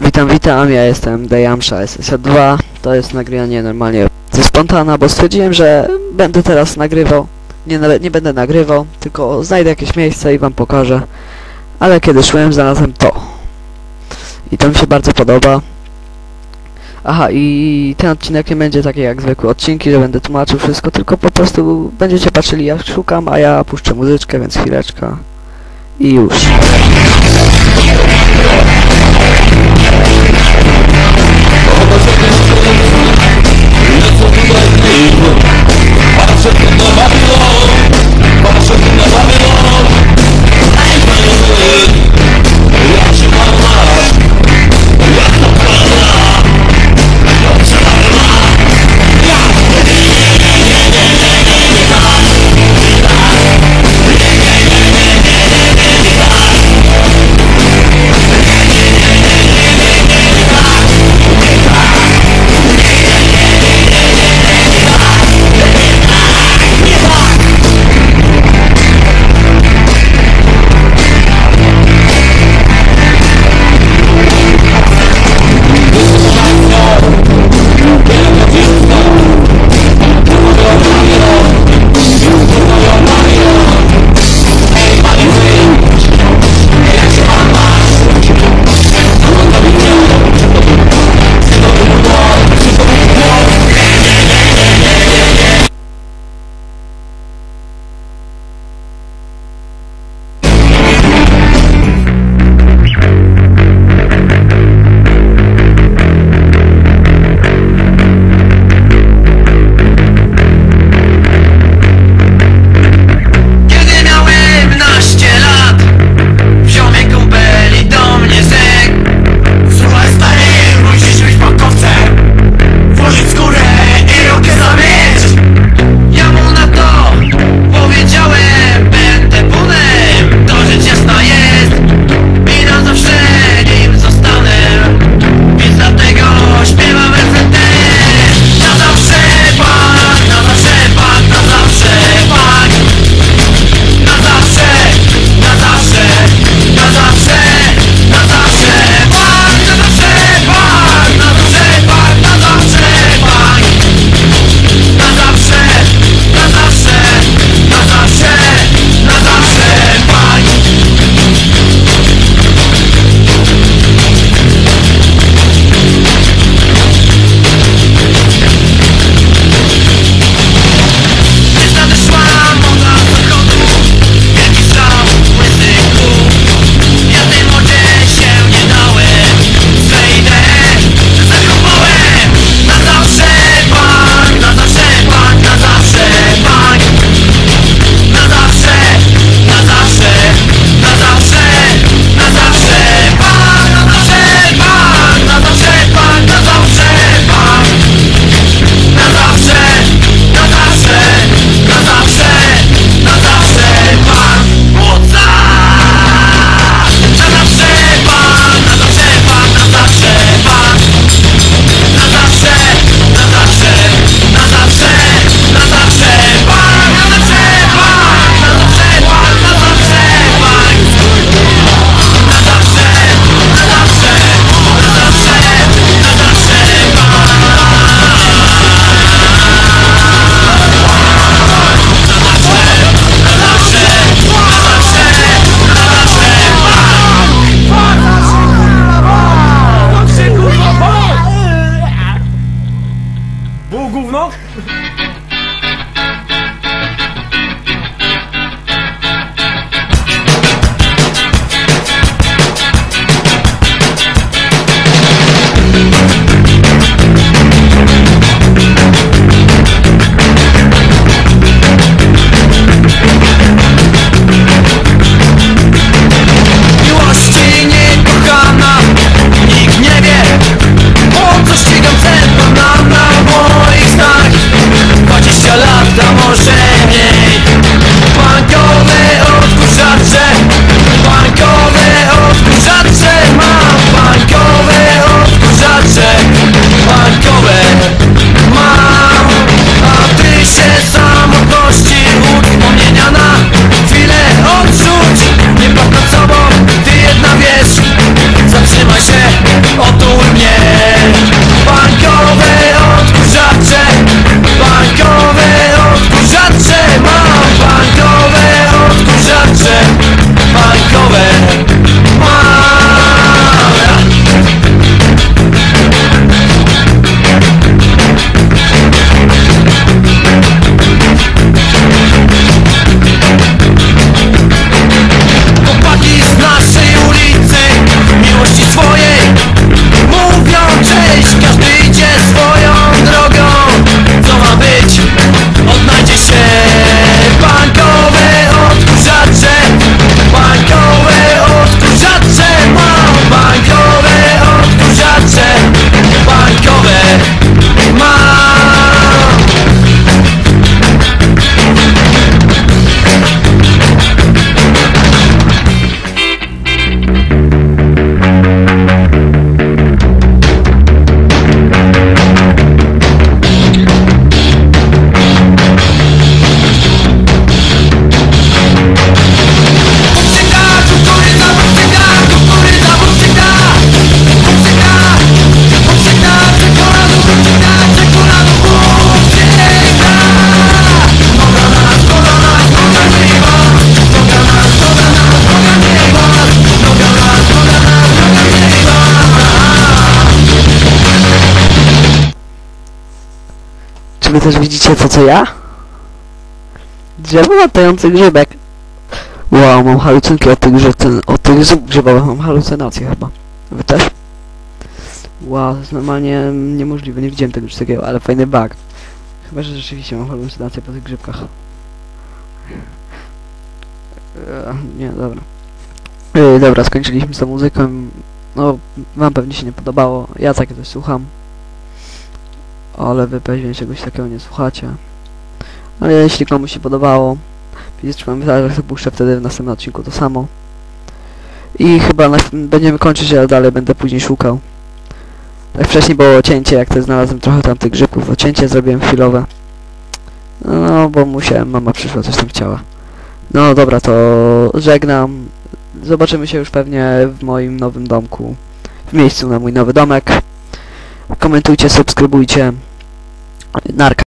Witam, witam, ja jestem Dejamsza SS2, to jest nagranie normalnie ze spontana, bo stwierdziłem, że będę teraz nagrywał, nie, nie będę nagrywał, tylko znajdę jakieś miejsce i wam pokażę, ale kiedy szłem znalazłem to i to mi się bardzo podoba. Aha, i ten odcinek nie będzie taki jak zwykłe odcinki, że będę tłumaczył wszystko, tylko po prostu będziecie patrzyli jak szukam, a ja puszczę muzyczkę, więc chwileczkę i już. smoke? Wy też widzicie to co ja? Drzewo latający grzybek. Wow, mam halucynki od tych grzyb, ten, od tych zup grzybowych, mam halucynacje chyba. Wy też? Wow, to jest normalnie niemożliwe, nie widziałem tego takiego, ale fajny bug. Chyba, że rzeczywiście mam halucynację po tych grzybkach. Eee, nie, dobra. Yy, dobra, skończyliśmy z tą muzyką. No, wam pewnie się nie podobało. Ja takie coś słucham. Ale wy pewnie czegoś takiego nie słuchacie. Ale jeśli komuś się podobało, widzicie, w komentarzach to puszczę wtedy w następnym odcinku to samo. I chyba na, będziemy kończyć, ale dalej będę później szukał. Tak wcześniej było cięcie, jak to znalazłem trochę tam tych grzybków, to cięcie zrobiłem chwilowe. No, bo musiałem, mama przyszła, coś tam chciała. No dobra, to żegnam. Zobaczymy się już pewnie w moim nowym domku. W miejscu na mój nowy domek. Komentujcie, subskrybujcie. Narka.